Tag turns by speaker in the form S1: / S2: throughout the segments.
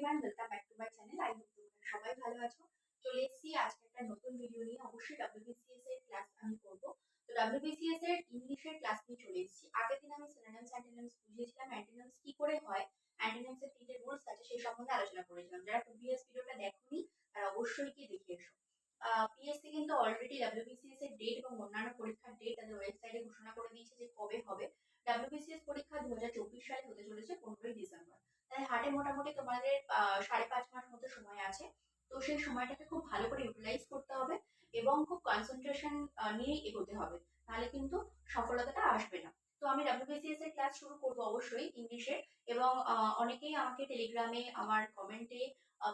S1: Everyone welcome back to my channel I hope তোমরা সবাই ভালো আছো। চলে এসেছি আজকে একটা নতুন ভিডিও নিয়ে। অবশ্যই ডাব্লিউবিসিএস এর ক্লাস আমি করব। তো ডাব্লিউবিসিএস এর ইংলিশের ক্লাস নিয়ে চলে এসেছি। আগের দিন আমি সিনোনিমস অ্যান্টোনিমস বুঝিয়েছিলাম। অ্যান্টোনিমস কি করে হয়? অ্যান্টোনিমস এর তিনটে রুলস আছে, সেই সম্বন্ধে আলোচনা করেছিলাম। যারা প্রিভিয়াস ভিডিওটা দেখোনি, তারা অবশ্যই গিয়ে দেখে এসো। পিএসসি কিন্তু অলরেডি ডাব্লিউবিসিএস এর ডেট এবং অন্যান্য পরীক্ষার ডেট তাদের ওয়েবসাইটে ঘোষণা করে দিয়েছে যে কবে হবে। ডাব্লিউবিসিএস পরীক্ষা দু হাজার চব্বিশ সালে হতে চলেছে, পনেরোই ডিসেম্বর। তাই হাটে মোটামুটি তোমাদের সাড়ে পাঁচ মাস মতো সময় আছে। তো সেই সময়টাকে খুব ভালো করে ইউটিলাইজ করতে হবে এবং খুব কনসেন্ট্রেশন নিয়ে এগোতে হবে। তাহলে কিন্তু সফলতাটা আসবে না। তো আমি ডাব্লিউবিসিএস এর ক্লাস শুরু করব অবশ্যই ইংলিশে এবং অনেকেই আমাকে টেলিগ্রামে আমার কমেন্টে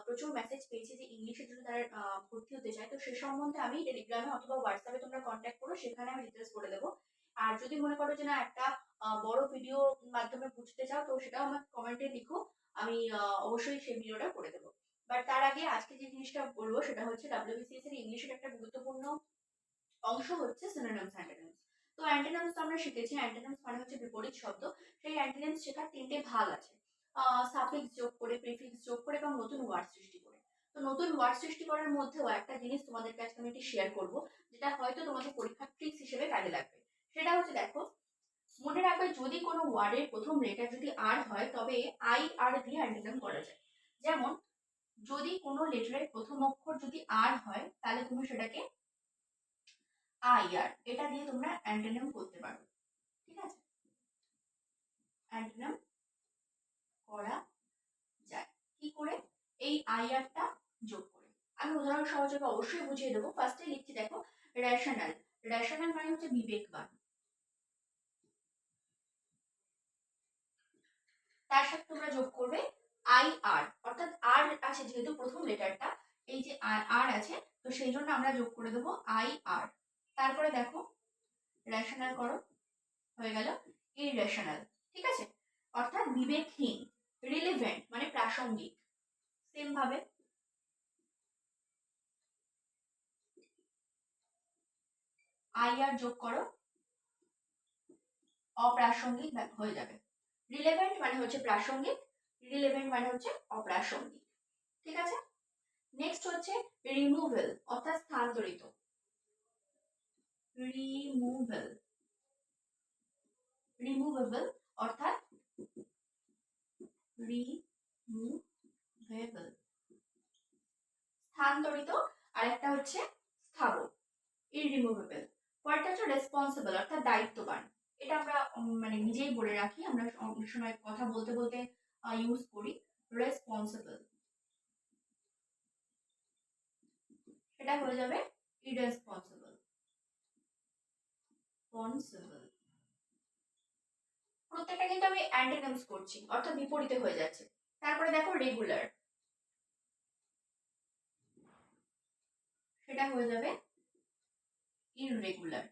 S1: প্রচুর মেসেজ পেয়েছি যে ইংলিশের জন্য তারা ভর্তি হতে চায়। তো সে সম্বন্ধে আমি টেলিগ্রামে অথবা হোয়াটসঅ্যাপে তোমরা কন্ট্যাক্ট করো, সেখানে আমি ডিটেলস করে দেবো। আর যদি মনে করো যে না, একটা বড় ভিডিও মাধ্যমে বুঝতে চাও, তো সেটাও আমার কমেন্টে লিখো। আমি অবশ্যই সেই ভিডিওটা করে দেবো। বাট তার আগে আজকে যে জিনিসটা বলব, সেটা হচ্ছে ডাব্লিউবিসিএস এর ইংলিশের একটা গুরুত্বপূর্ণ অংশ হচ্ছে সিনোনিমস অ্যান্টোনিমস তো অ্যান্টোনিমস তো আমরা শিখেছি। অ্যান্টোনিমস মানে হচ্ছে বিপরীত শব্দ। সেই অ্যান্টোনিমস শেখার তিনটে ভাগ আছে। সাফিক্স যোগ করে প্রিফিক্স যোগ করে এবং নতুন ওয়ার্ড সৃষ্টি করে। তো নতুন ওয়ার্ড সৃষ্টি করার মধ্যেও একটা জিনিস তোমাদের কাছে আমি একটি শেয়ার করব, যেটা হয়তো তোমাদের পরীক্ষার ট্রিক্স হিসেবে কাজে লাগবে। সেটা হচ্ছে দেখো মনে রাখবে যদি কোনো ওয়ার্ডের প্রথম লেটার যদি আর হয়, তবে আই আর দিয়ে অ্যান্টোনিম করা যায়। যেমন, যদি কোনো লেটারের প্রথম অক্ষর যদি আর হয়, তাহলে তুমি সেটাকে আই আর এটা দিয়ে তোমরা অ্যান্টোনিম করতে পারো। ঠিক আছে? অ্যান্টোনিম করা যায়। কি করে? এই আই আরটা যোগ করে। আমি উদাহরণ সহযোগে অবশ্যই বুঝিয়ে দেবো। ফার্স্টে লিখছি, দেখো রেশনাল রেশনাল মানে হচ্ছে বিবেকবান। তার সাথে তোমরা যোগ করবে আই আর অর্থাৎ আর আছে যেহেতু প্রথম লেটারটা, এই যে আর আছে, তো সেই জন্য আমরা যোগ করে দেবো আই আর তারপরে দেখো রেশনাল করো, হয়ে গেল ইরেশনাল ঠিক আছে? অর্থাৎ বিবেকহীন রিলেভেন্ট মানে প্রাসঙ্গিক। সেম ভাবে। আই আর যোগ করো, অপ্রাসঙ্গিক হয়ে যাবে। রিলেভেন্ট মানে হচ্ছে প্রাসঙ্গিক রিলেভেন্ট মানে হচ্ছে অপ্রাসঙ্গিক। ঠিক আছে? নেক্সট হচ্ছে রিমুভেল অর্থাৎ স্থানান্তরিত। রিমুভেল রিমুভেবল অর্থাৎ রিমুভেবল স্থানান্তরিত আর একটা হচ্ছে স্থাবর ইরিমুভেবল পরেরটা হচ্ছে রেসপন্সিবল অর্থাৎ দায়িত্ববান। এটা আমরা মানে নিজেই বলে রাখি। আমরা অনেক সময় কথা বলতে বলতে ইউজ করি। রেসপন্সিবল সেটা হয়ে যাবে ইরেসপন্সিবল পন্সিবল প্রত্যেকটা কিন্তু আমি অ্যান্টিনামস করছি, অর্থাৎ বিপরীতে হয়ে যাচ্ছে। তারপরে দেখো রেগুলার সেটা হয়ে যাবে ইররেগুলার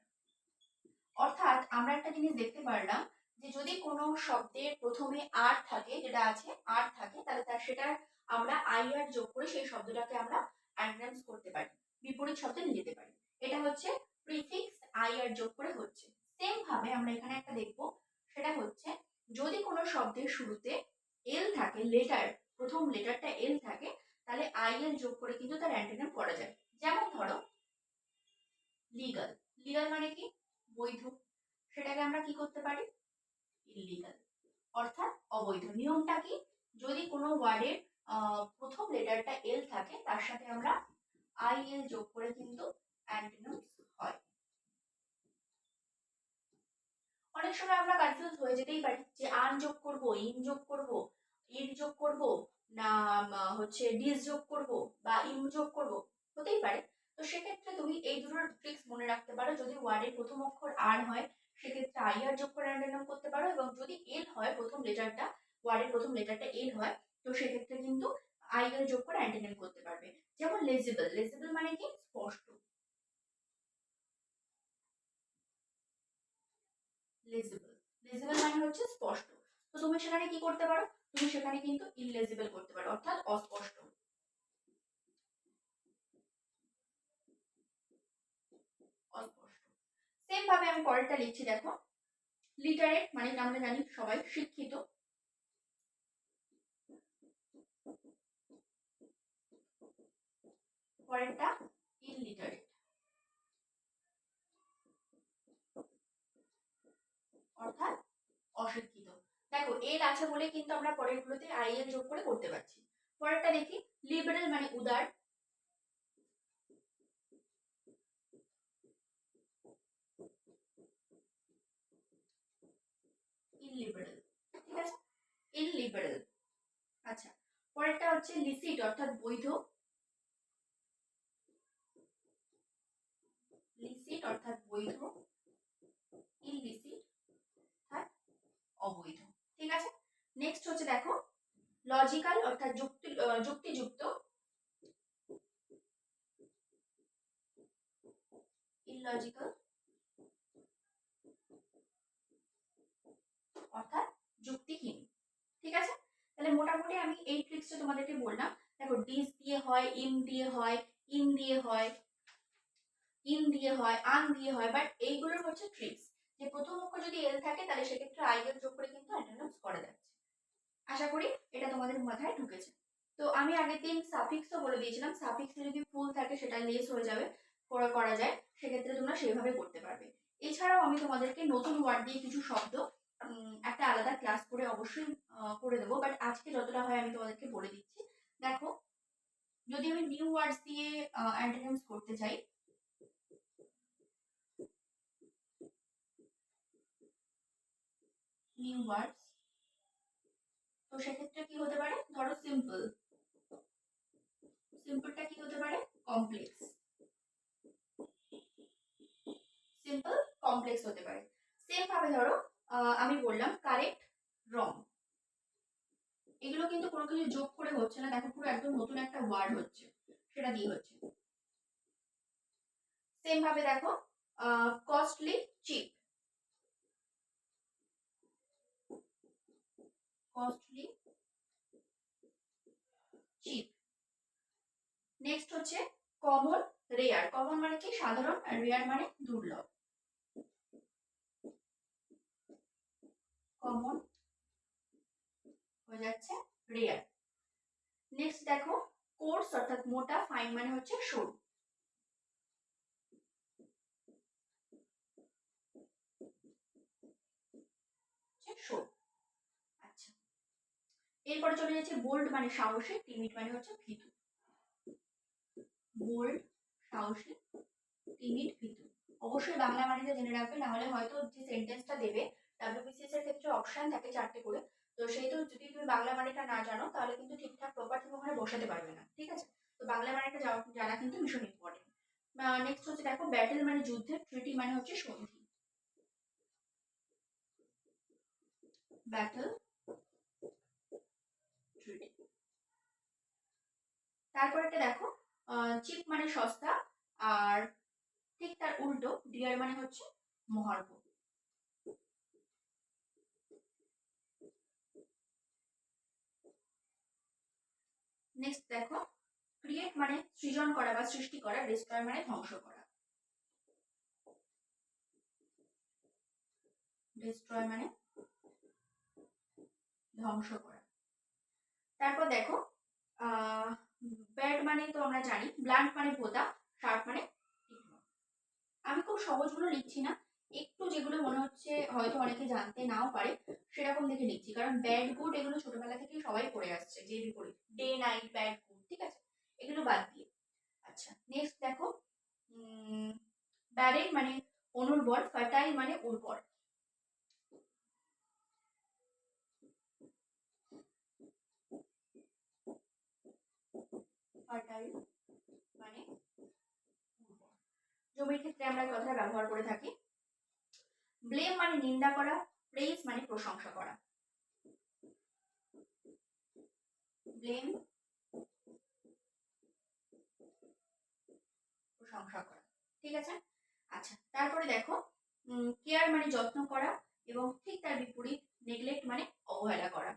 S1: অর্থাৎ আমরা একটা জিনিস দেখতে পারলাম যে যদি কোনো শব্দের প্রথমে আর থাকে, যেটা আছে আর থাকে, তাহলে তার সেটার আমরা আই আর যোগ করে সেই শব্দটাকে আমরা অ্যান্ট্রান্স করতে পারি, বিপরীত শব্দে নিয়ে যেতে পারি। এটা হচ্ছে প্রিফিক্স আই আর যোগ করে হচ্ছে। সেম ভাবে আমরা এখানে একটা দেখব, সেটা হচ্ছে যদি কোনো শব্দের শুরুতে এল থাকে লেটার প্রথম লেটারটা এল থাকে, তাহলে আই এল যোগ করে কিন্তু তার অ্যান্টেনাম করা যায়। যেমন ধরো লিগাল লিগাল মানে কি? বৈধ। সেটাকে আমরা কি করতে পারি? ইলিগাল অর্থাৎ অবৈধ। নিয়মটা কি? যদি কোনো ওয়ার্ডের প্রথম লেটারটা এল থাকে, তার সাথে আমরা আই এল যোগ করে কিন্তু অ্যান্টিনিউস হয়। অনেক সময় আমরা কনফিউজ হয়ে যেতেই পারি যে আন যোগ করব ইন যোগ করব ইট যোগ করব, না হচ্ছে ডিস যোগ করব বা ইম যোগ করব, হতেই পারে। তো সেক্ষেত্রে তুমি এই দুটোর ট্রিক্স মনে রাখতে পারো। যদি ওয়ার্ডের প্রথম আর হয়, সেক্ষেত্রে আই আর যোগ করে অ্যান্ডেনাম করতে পারো এবং যদি এল হয় প্রথম লেটারটা ওয়ার্ডের প্রথম লেটারটা এল হয়, তো সেক্ষেত্রে কিন্তু আই আর যোগ করে অ্যান্টেনাম করতে পারবে। যেমন লেজিবল লেজিবল মানে কি? স্পষ্ট। লেজিবল লেজিবল মানে হচ্ছে স্পষ্ট। তো তুমি সেখানে কি করতে পারো? তুমি সেখানে কিন্তু ইনলেজিবল করতে পারো, অর্থাৎ অস্পষ্ট। ভাবে আমি পরেরটা লিখছি, দেখো। লিটারেট মানে আমরা জানি, সবাই শিক্ষিত। পরেরটা ইলিটারেট অর্থাৎ অশিক্ষিত। দেখো এর আছে বলে কিন্তু আমরা পরেরগুলোতে আই এর যোগ করে করতে পারছি। পরেরটা দেখি লিবারেল মানে উদার ইললিবারেল ঠিক আছে? ইললিবারেল আচ্ছা পরেরটা হচ্ছে লিসিট অর্থাৎ বৈধ। লিসিট অর্থাৎ বৈধ। ইললিসিট অর্থাৎ অবৈধ, ঠিক আছে? নেক্সট হচ্ছে দেখো লজিক্যাল অর্থাৎ যুক্তি যুক্তিযুক্ত। ইললজিক্যাল অর্থাৎ যুক্তিহীন। ঠিক আছে? তাহলে মোটামুটি আমি এই ট্রিক্সটা তোমাদেরকে বললাম। দেখো ডিস দিয়ে হয় ইম দিয়ে হয় ইন দিয়ে হয় ইন দিয়ে হয় আন দিয়ে হয় বাট এইগুলোর হচ্ছে ট্রিক্স যে প্রথম অক্ষর যদি এল থাকে, তাহলে সেক্ষেত্রে আই এল যোগ করে কিন্তু অ্যান্টোনিমস করা যাচ্ছে। আশা করি এটা তোমাদের মাথায় ঢুকেছে। তো আমি আগের দিন সাফিক্সও বলে দিয়েছিলাম। সাফিক্সে যদি ফুল থাকে, সেটা লেস হয়ে যাবে করা যায়, সেক্ষেত্রে তোমরা সেইভাবে করতে পারবে। এছাড়াও আমি তোমাদেরকে নতুন ওয়ার্ড দিয়ে কিছু শব্দ একটা আলাদা ক্লাস করে অবশ্যই করে দেবো। বাট আজকে যতটা হয় আমি তোমাদেরকে বলে দিচ্ছি। দেখো, যদি আমি নিউ ওয়ার্ডস দিয়ে অ্যান্টোনিমস করতে চাই নিউ ওয়ার্ডস তো সেক্ষেত্রে কি হতে পারে? ধরো সিম্পল সিম্পলটা কি হতে পারে? কমপ্লেক্স সিম্পল কমপ্লেক্স হতে পারে। সেম ভাবে ধরো আমি বললাম কারেক্ট রং এগুলো কিন্তু কোনো কিছু যোগ করে হচ্ছে না, দেখো পুরো একদম নতুন একটা ওয়ার্ড হচ্ছে, সেটা দিয়ে হচ্ছে। সেম ভাবে দেখো costly cheap costly cheap next হচ্ছে কমন রেয়ার কমন মানে কি? সাধারণ, আর রেয়ার মানে দুর্লভ। কমন হয়ে যাচ্ছে রেয়ার নেক্সট দেখো কোর্স অর্থাৎ মোটা ফাইন মানে হচ্ছে সরু। আচ্ছা। এরপরে চলে যাচ্ছে বোল্ড মানে সাহসী টিমিড মানে হচ্ছে ভীতু। বোল্ড সাহসী টিমিড ভীতু। অবশ্যই বাংলা মানেটা জেনে রাখবে না হলে হয়তো যে সেন্টেন্সটা দেবে ডাব্লিউবিসিএস এর ক্ষেত্রে অপশন থাকে চারটে করে। তো সেই তো যদি তুমি বাংলা মানেটা না জানো, তাহলে কিন্তু ঠিকঠাক প্রপার তুমি ওখানে বসাতে পারবে না, ঠিক আছে? তো বাংলা মানেটা জানা কিন্তু ভীষণ ইম্পর্টেন্ট নেক্সট হচ্ছে দেখো ব্যাটেল মানে যুদ্ধের ট্রিটি মানে হচ্ছে সন্ধি। ব্যাটেল ট্রিটি তারপরেটা দেখো চিপ মানে সস্তা, আর ঠিক তার উল্টো ডিয়ার মানে হচ্ছে মহার্ঘ। নেক্সট দেখো ক্রিয়েট মানে সৃজন করা বা সৃষ্টি করা ডিস্ট্রয় মানে ধ্বংস করা। ডিস্ট্রয় মানে ধ্বংস করা। তারপর দেখো ব্যাড মানে তো আমরা জানি ব্লান্ট মানে ভোতা শার্প মানে আমি খুব সহজগুলো লিখছি না, একটু যেগুলো মনে হচ্ছে হয়তো অনেকে জানতে নাও পারে। সেরকম দেখে লিখছি কারণ ব্যাড গুড এগুলো ছোটবেলা থেকেই সবাই পড়ে আসছে, যে বিপরীত। ডে নাইট ব্যাড গুড ঠিক আছে? এগুলো বাদ দিয়ে। আচ্ছা নেক্সট দেখো ব্যারেন মানে অনুর্বর ফার্টাইল মানে উর্বর। মানে জমির ক্ষেত্রে আমরা কথাটা ব্যবহার করে থাকি। ব্লেম মানে নিন্দা করা প্রেজ মানে প্রশংসা করা। ব্লেম প্রশংসা করা। ঠিক আছে? আচ্ছা তারপরে দেখো কেয়ার মানে যত্ন করা এবং ঠিক তার বিপরীত নেগলেক্ট মানে অবহেলা করা।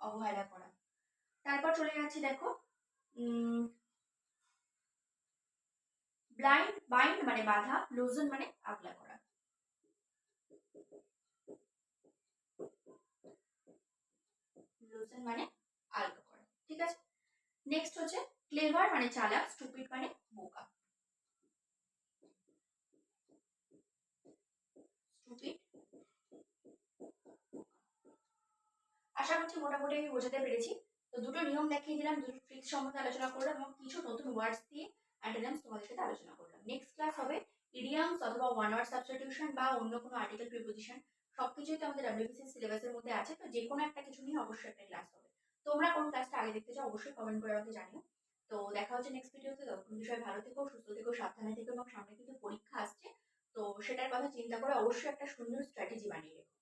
S1: অবহেলা করা। তারপর চলে যাচ্ছি দেখো ব্লাইন্ড, বাইন্ড মানে বাধা লুজন মানে আগলা করা। লিসেন মানে আলগা করা, ঠিক আছে? নেক্সট হচ্ছে ক্লেভার মানে চালাক স্টুপিড মানে বোকা। আশা করছি মোটামুটি আমি বোঝাতে পেরেছি। তো দুটো নিয়ম দেখিয়ে দিলাম, দুটো ট্রিক্স সম্বন্ধে আলোচনা করলাম এবং কিছু নতুন ওয়ার্ডস দিয়ে অ্যান্টোনিমস তোমাদের সাথে আলোচনা করলাম। নেক্সট ক্লাস হবে ইডিয়ামস অথবা ওয়ান ওয়ার্ড সাবস্টিটিউশন বা অন্য কোনো আর্টিকেল প্রিপোজিশন সবকিছুই তো আমাদের ডাব্লিউবিসি সিলেবাসের মধ্যে আছে, তো যে কোনো একটা কিছু নিয়ে অবশ্যই একটা ক্লাস হবে। তোমরা কোন ক্লাসটা আগে দেখতে চাও অবশ্যই কমেন্ট করে আমাকে জানিও। তো দেখা হচ্ছে নেক্সট ভিডিওতে ততক্ষণ বিষয়ে ভালো থেকো, সুস্থ থেকো, সাবধানে থেকো, এবং সামনে কিন্তু পরীক্ষা আসছে। তো সেটার কথা চিন্তা করে অবশ্যই একটা সুন্দর স্ট্র্যাটেজি বানিয়ে রেখো।